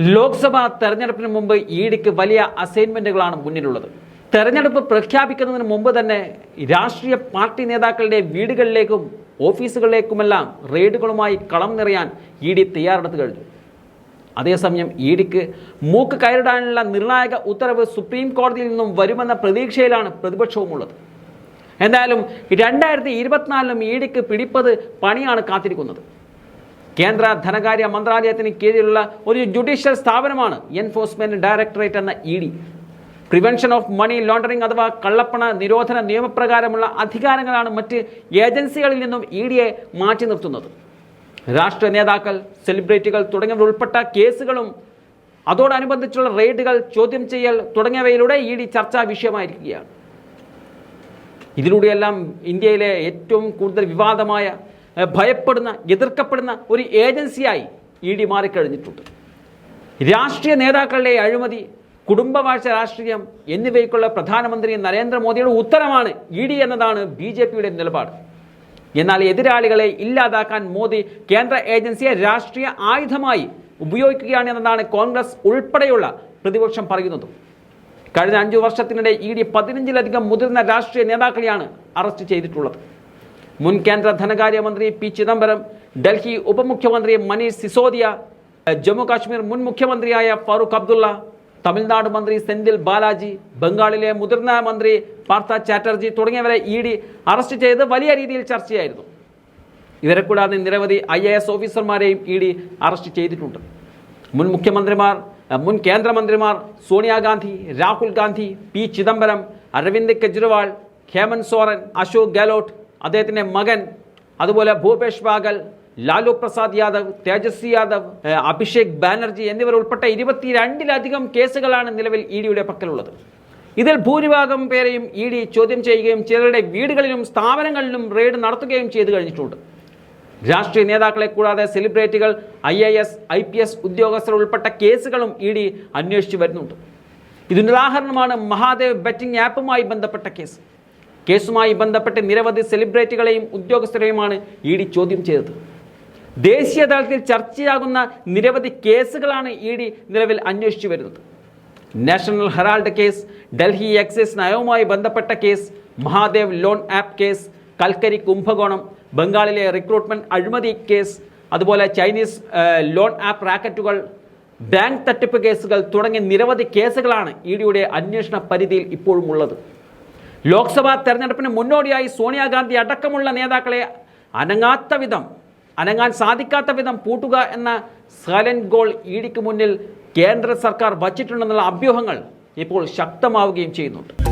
ലോക്സഭാ തെരഞ്ഞെടുപ്പിന് മുമ്പ് ഇഡിക്ക് വലിയ അസൈൻമെന്റുകളാണ് മുന്നിലുള്ളത്. തെരഞ്ഞെടുപ്പ് പ്രഖ്യാപിക്കുന്നതിന് മുമ്പ് തന്നെ രാഷ്ട്രീയ പാർട്ടി നേതാക്കളുടെ വീടുകളിലേക്കും ഓഫീസുകളിലേക്കുമെല്ലാം റെയ്ഡുകളുമായി കളം നിറയാൻ ഇ ഡി തയ്യാറെടുത്ത് കഴിഞ്ഞു. അതേസമയം ഇ ഡിക്ക് മൂക്ക് കയറിടാനുള്ള നിർണായക ഉത്തരവ് സുപ്രീം കോടതിയിൽ നിന്നും വരുമെന്ന പ്രതീക്ഷയിലാണ് പ്രതിപക്ഷവുമുള്ളത്. എന്തായാലും രണ്ടായിരത്തി ഇരുപത്തിനാലിലും ഡിക്ക് പിടിപ്പത് പണിയാണ് കാത്തിരിക്കുന്നത്. കേന്ദ്ര ധനകാര്യ മന്ത്രാലയത്തിന് കീഴിലുള്ള ഒരു ജുഡീഷ്യൽ സ്ഥാപനമാണ് എൻഫോഴ്സ്മെന്റ് ഡയറക്ടറേറ്റ് എന്ന E D. Prevention of money laundering അഥവാ കള്ളപ്പണ നിരോധന നിയമപ്രകാരമുള്ള അധികാരങ്ങളാണ് മറ്റ് ഏജൻസികളിൽ നിന്നും ഇ ഡിയെ മാറ്റി നിർത്തുന്നത്. രാഷ്ട്രീയ നേതാക്കൾ സെലിബ്രിറ്റികൾ തുടങ്ങിയവർ ഉൾപ്പെട്ട കേസുകളും അതോടനുബന്ധിച്ചുള്ള റെയ്ഡുകൾ ചോദ്യം ചെയ്യൽ തുടങ്ങിയവയിലൂടെ ഇ ഡി ചർച്ചാ വിഷയമായിരിക്കുകയാണ്. ഇതിലൂടെയെല്ലാം ഇന്ത്യയിലെ ഏറ്റവും കൂടുതൽ വിവാദമായ ഭയപ്പെടുന്ന എതിർക്കപ്പെടുന്ന ഒരു ഏജൻസിയായി ഇ ഡി മാറിക്കഴിഞ്ഞിട്ടുണ്ട്. രാഷ്ട്രീയ നേതാക്കളുടെ അഴിമതി കുടുംബവാഴ്ച രാഷ്ട്രീയം എന്നിവയ്ക്കുള്ള പ്രധാനമന്ത്രി നരേന്ദ്രമോദിയുടെ ഉത്തരമാണ് ഇ ഡി എന്നതാണ് ബി ജെ പിയുടെ നിലപാട്. എന്നാൽ എതിരാളികളെ ഇല്ലാതാക്കാൻ മോദി കേന്ദ്ര ഏജൻസിയെ രാഷ്ട്രീയ ആയുധമായി ഉപയോഗിക്കുകയാണ് എന്നതാണ് കോൺഗ്രസ് ഉൾപ്പെടെയുള്ള പ്രതിപക്ഷം പറയുന്നത്. കഴിഞ്ഞ അഞ്ചു വർഷത്തിനിടെ ഇ ഡി പതിനഞ്ചിലധികം മുതിർന്ന രാഷ്ട്രീയ നേതാക്കളെയാണ് അറസ്റ്റ് ചെയ്തിട്ടുള്ളത്. മുൻ കേന്ദ്ര ധനകാര്യമന്ത്രി പി ചിദംബരം ഡൽഹി ഉപമുഖ്യമന്ത്രി മനീഷ് സിസോദിയ ജമ്മു കാശ്മീർ മുൻ മുഖ്യമന്ത്രിയായ ഫാറൂഖ് അബ്ദുള്ള തമിഴ്നാട് മന്ത്രി സെന്തിൽ ബാലാജി ബംഗാളിലെ മുതിർന്ന മന്ത്രി പാർത്ഥ ചാറ്റർജി തുടങ്ങിയവരെ ഇ ഡി അറസ്റ്റ് ചെയ്ത് വലിയ രീതിയിൽ ചർച്ചയായിരുന്നു. ഇവരെ കൂടാതെ നിരവധി ഐ എ എസ് ഓഫീസർമാരെയും ഇ ഡി അറസ്റ്റ് ചെയ്തിട്ടുണ്ട്. മുൻ മുഖ്യമന്ത്രിമാർ മുൻ കേന്ദ്രമന്ത്രിമാർ സോണിയാഗാന്ധി രാഹുൽ ഗാന്ധി പി ചിദംബരം അരവിന്ദ് കെജ്രിവാൾ ഹേമന്ത് സോറൻ അശോക് ഗെഹ്ലോട്ട് അദ്ദേഹത്തിന്റെ മകൻ അതുപോലെ ഭൂപേഷ് ബാഗൽ ലാലു പ്രസാദ് യാദവ് തേജസ്വി യാദവ് അഭിഷേക് ബാനർജി എന്നിവർ ഉൾപ്പെട്ട ഇരുപത്തിരണ്ടിലധികം കേസുകളാണ് നിലവിൽ ഇ ഡിയുടെ പക്കലുള്ളത്. ഇതിൽ ഭൂരിഭാഗം പേരെയും ഇ ഡി ചോദ്യം ചെയ്യുകയും ചിലരുടെ വീടുകളിലും സ്ഥാപനങ്ങളിലും റെയ്ഡ് നടത്തുകയും ചെയ്തു കഴിഞ്ഞിട്ടുണ്ട്. രാഷ്ട്രീയ നേതാക്കളെ കൂടാതെ സെലിബ്രിറ്റികൾ I A S I P S ഉദ്യോഗസ്ഥർ ഉൾപ്പെട്ട കേസുകളും ഇ ഡി അന്വേഷിച്ചു വരുന്നുണ്ട്. ഇതിനുദാഹരണമാണ് മഹാദേവ് ബെറ്റിംഗ് ആപ്പുമായി ബന്ധപ്പെട്ട കേസ്. കേസുമായി ബന്ധപ്പെട്ട് നിരവധി സെലിബ്രിറ്റികളെയും ഉദ്യോഗസ്ഥരെയുമാണ് ഇ ഡി ചോദ്യം ചെയ്തത്. ദേശീയ തലത്തിൽ ചർച്ചയാകുന്ന നിരവധി കേസുകളാണ് ഇ ഡി നിലവിൽ അന്വേഷിച്ചു വരുന്നത്. National herald case Delhi excise നയവുമായി ബന്ധപ്പെട്ട case Mahadev loan app case കൽക്കരി കുംഭകോണം ബംഗാളിലെ റിക്രൂട്ട്മെന്റ് അഴിമതി കേസ് അതുപോലെ ചൈനീസ് ലോൺ ആപ്പ് റാക്കറ്റുകൾ ബാങ്ക് തട്ടിപ്പ് കേസുകൾ തുടങ്ങിയ നിരവധി കേസുകളാണ് ഇ ഡിയുടെ അന്വേഷണ പരിധിയിൽ ഇപ്പോഴും ഉള്ളത്. ലോക്സഭാ തെരഞ്ഞെടുപ്പിന് മുന്നോടിയായി സോണിയാഗാന്ധി അടക്കമുള്ള നേതാക്കളെ അനങ്ങാത്ത വിധം അനങ്ങാൻ സാധിക്കാത്ത വിധം പൂട്ടുക എന്ന സൈലന്റ് ഗോൾ ഇടിക്ക് മുന്നിൽ കേന്ദ്ര സർക്കാർ വച്ചിട്ടുണ്ടെന്നുള്ള അഭ്യൂഹങ്ങൾ ഇപ്പോൾ ശക്തമാവുകയും ചെയ്യുന്നുണ്ട്.